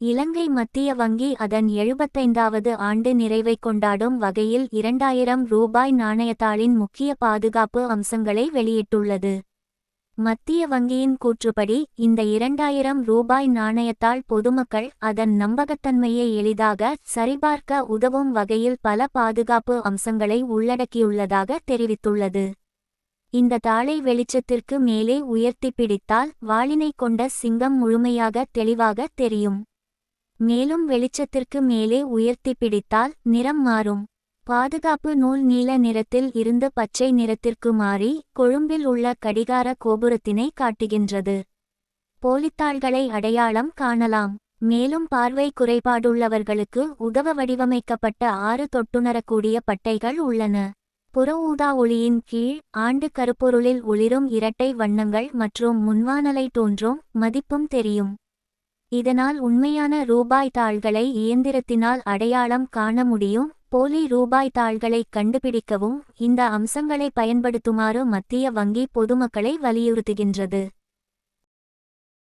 இலங்கை மத்திய வங்கி அதன் எழுபத்தைந்தாவது ஆண்டு நிறைவை கொண்டாடும் வகையில் இரண்டாயிரம் ரூபாய் நாணயத்தாளின் முக்கிய பாதுகாப்பு அம்சங்களை வெளியிட்டுள்ளது. மத்திய வங்கியின் கூற்றுப்படி இந்த இரண்டாயிரம் ரூபாய் நாணயத்தாள் பொதுமக்கள் அதன் நம்பகத்தன்மையை எளிதாக சரிபார்க்க உதவும் வகையில் பல பாதுகாப்பு அம்சங்களை உள்ளடக்கியுள்ளதாக தெரிவித்துள்ளது. இந்த தாளை வெளிச்சத்திற்கு மேலே உயர்த்தி பிடித்தால் வாளினை கொண்ட சிங்கம் முழுமையாக தெளிவாக தெரியும். மேலும் வெளிச்சத்திற்கு மேலே உயர்த்தி பிடித்தால் நிறம் மாறும். பாதுகாப்பு நூல் நீல நிறத்தில் இருந்து பச்சை நிறத்திற்கு மாறி கொழும்பில் உள்ள கடிகார கோபுரத்தினை காட்டுகின்றது. போலித்தாள்களை அடையாளம் காணலாம். மேலும் பார்வை குறைபாடுள்ளவர்களுக்கு உதவ வடிவமைக்கப்பட்ட ஆறு தொட்டுணரக்கூடிய பட்டைகள் உள்ளன. புற ஊதா ஒளியின் கீழ் ஆண்டு கருப்பொருளில் ஒளிரும் இரட்டை வண்ணங்கள் மற்றும் முன்வானலை தோன்றும் மதிப்பும் தெரியும். இதனால் உண்மையான ரூபாய் தாள்களை இயந்திரத்தினால் அடையாளம் காண முடியும். போலி ரூபாய் தாள்களை கண்டுபிடிக்கவும் இந்த அம்சங்களை பயன்படுத்துமாறு மத்திய வங்கி பொதுமக்களை வலியுறுத்துகின்றது.